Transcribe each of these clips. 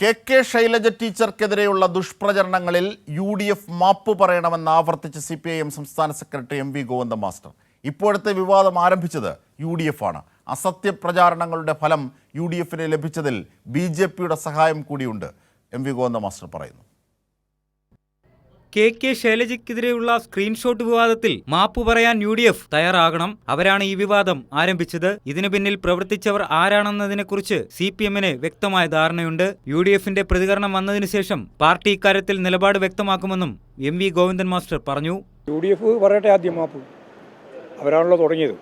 K K Shailaja ടീച്ചർക്കെതിരെയുള്ള ദുഷ്പ്രചരണങ്ങളിൽ U D F മാപ്പ് പറയണമെന്ന് ആവർത്തിച്ച് സി പി ഐ എം സംസ്ഥാന secretary M V Govinda master. ഇപ്പോഴത്തെ വിവാദം ആരംഭിച്ചത് യു ഡി എഫ് ആണ്. അസത്യ പ്രചാരണങ്ങളുടെ ഫലം യു ഡി എഫിന് ലഭിച്ചതിൽ ബി ജെ പിയുടെ സഹായം കൂടിയുണ്ട് എം വി ഗോവിന്ദ മാസ്റ്റർ പറയുന്നു. കെ കെ ശൈലജയ്ക്കെതിരെയുള്ള സ്ക്രീൻഷോട്ട് വിവാദത്തിൽ മാപ്പ് പറയാൻ യു ഡി എഫ് തയ്യാറാകണം. അവരാണ് ഈ വിവാദം ആരംഭിച്ചത്. ഇതിനു പിന്നിൽ പ്രവർത്തിച്ചവർ ആരാണെന്നതിനെക്കുറിച്ച് സി പി എമ്മിന് വ്യക്തമായ ധാരണയുണ്ട്. യു ഡി എഫിന്റെ പ്രതികരണം വന്നതിനു ശേഷം പാർട്ടി ഇക്കാര്യത്തിൽ നിലപാട് വ്യക്തമാക്കുമെന്നും എം വി ഗോവിന്ദൻ മാസ്റ്റർ പറഞ്ഞു. യു ഡി എഫ് പറയട്ടെ ആദ്യം മാപ്പ്. അവരാണല്ലോ തുടങ്ങിയത്.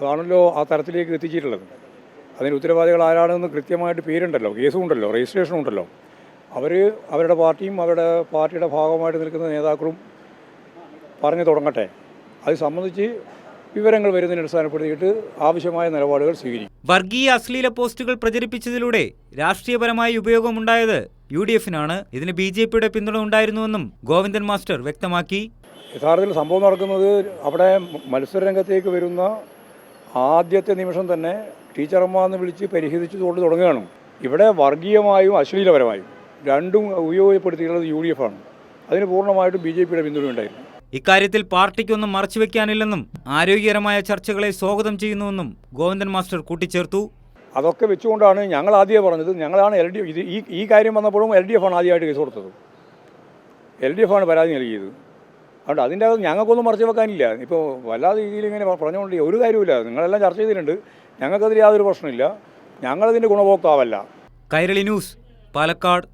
അതാണല്ലോ ആ തരത്തിലേക്ക് എത്തിച്ചിട്ടുള്ളത്. അതിന് ഉത്തരവാദികൾ ആരാണെന്ന് കൃത്യമായിട്ട് പേരുണ്ടല്ലോ കേസും ഉണ്ടല്ലോ ഉണ്ടല്ലോ. അവർ അവരുടെ പാർട്ടിയും അവരുടെ പാർട്ടിയുടെ ഭാഗമായിട്ട് നിൽക്കുന്ന നേതാക്കളും പറഞ്ഞു തുടങ്ങട്ടെ. അത് സംബന്ധിച്ച് വിവരങ്ങൾ വരുന്നതിനെ അടിസ്ഥാനപ്പെടുത്തിയിട്ട് ആവശ്യമായ നിലപാടുകൾ സ്വീകരിക്കും. വർഗീയ അശ്ലീല പോസ്റ്റുകൾ പ്രചരിപ്പിച്ചതിലൂടെ രാഷ്ട്രീയപരമായ ഉപയോഗമുണ്ടായത് യു ഡി എഫിനാണ് ഇതിന് ബി ജെ പിയുടെ പിന്തുണ ഉണ്ടായിരുന്നുവെന്നും ഗോവിന്ദൻ മാസ്റ്റർ വ്യക്തമാക്കി. യഥാർത്ഥത്തിൽ സംഭവം നടക്കുന്നത് അവിടെ മത്സരരംഗത്തേക്ക് വരുന്ന ആദ്യത്തെ നിമിഷം തന്നെ ടീച്ചർമാർ എന്ന് പരിഹരിച്ചു കൊണ്ട് തുടങ്ങുകയാണ്. ഇവിടെ വർഗീയമായും അശ്ലീലപരമായും. രണ്ടും ഉപയോഗപ്പെടുത്തിയിട്ടുള്ളത് യു ഡി എഫ് ആണ്. അതിന് പൂർണമായിട്ടും ബി ജെ പിയുടെ പിന്തുണയുണ്ടായിരുന്നു ഇക്കാര്യത്തിൽ പാർട്ടിക്കൊന്നും മറച്ചുവെക്കാനില്ലെന്നും ആരോഗ്യകരമായ ചർച്ചകളെ സ്വാഗതം ചെയ്യുന്നുവെന്നും ഗോവിന്ദൻ മാസ്റ്റർ കൂട്ടിച്ചേർത്തു. അതൊക്കെ വെച്ചുകൊണ്ടാണ് ഞങ്ങൾ ആദ്യമേ പറഞ്ഞത്. ഞങ്ങളാണ് എൽ ഡി ഇത് ഈ ഈ കാര്യം വന്നപ്പോഴും എൽ ഡി എഫ് ആണ് ആദ്യമായിട്ട് കേസ് കൊടുത്തത്. എൽ ഡി എഫ് ആണ് പരാതി നൽകിയത്. അതുകൊണ്ട് അതിന്റെ അകത്ത് ഞങ്ങൾക്കൊന്നും മറച്ചു വെക്കാനില്ല. ഇപ്പോൾ വല്ലാതെ രീതിയിൽ ഇങ്ങനെ പറഞ്ഞുകൊണ്ട് ഒരു കാര്യമില്ല നിങ്ങളെല്ലാം ചർച്ച ചെയ്തിട്ടുണ്ട്. ഞങ്ങൾക്കതിൽ യാതൊരു പ്രശ്നമില്ല ഞങ്ങളതിന്റെ ഗുണഭോക്താവല്ല. കൈരളി ന്യൂസ് പാലക്കാട്.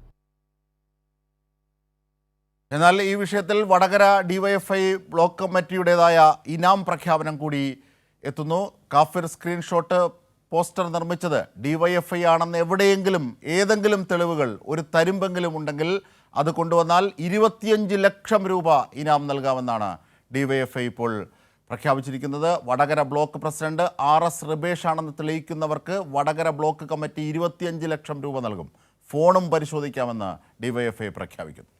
എന്നാൽ ഈ വിഷയത്തിൽ വടകര ഡിവൈഎഫ്ഐ ബ്ലോക്ക് കമ്മിറ്റിയുടേതായ ഇനാം പ്രഖ്യാപനം കൂടി എത്തുന്നു. കാഫിർ സ്ക്രീൻഷോട്ട് പോസ്റ്റർ നിർമ്മിച്ചത് ഡിവൈഎഫ്ഐ ആണെന്ന് എവിടെയെങ്കിലും ഏതെങ്കിലും തെളിവുകൾ ഒരു തരുമ്പെങ്കിലും ഉണ്ടെങ്കിൽ അത് കൊണ്ടുവന്നാൽ ഇരുപത്തിയഞ്ച് ലക്ഷം രൂപ ഇനാം നൽകാമെന്നാണ് ഡിവൈഎഫ്ഐ ഇപ്പോൾ പ്രഖ്യാപിച്ചിരിക്കുന്നത്. Vadakara block president R S Ribesh ആണെന്ന് തെളിയിക്കുന്നവർക്ക് വടകര ബ്ലോക്ക് കമ്മിറ്റി ഇരുപത്തിയഞ്ച് ലക്ഷം രൂപ നൽകും. ഫോണും പരിശോധിക്കാമെന്ന് ഡിവൈഎഫ്ഐ പ്രഖ്യാപിക്കുന്നു.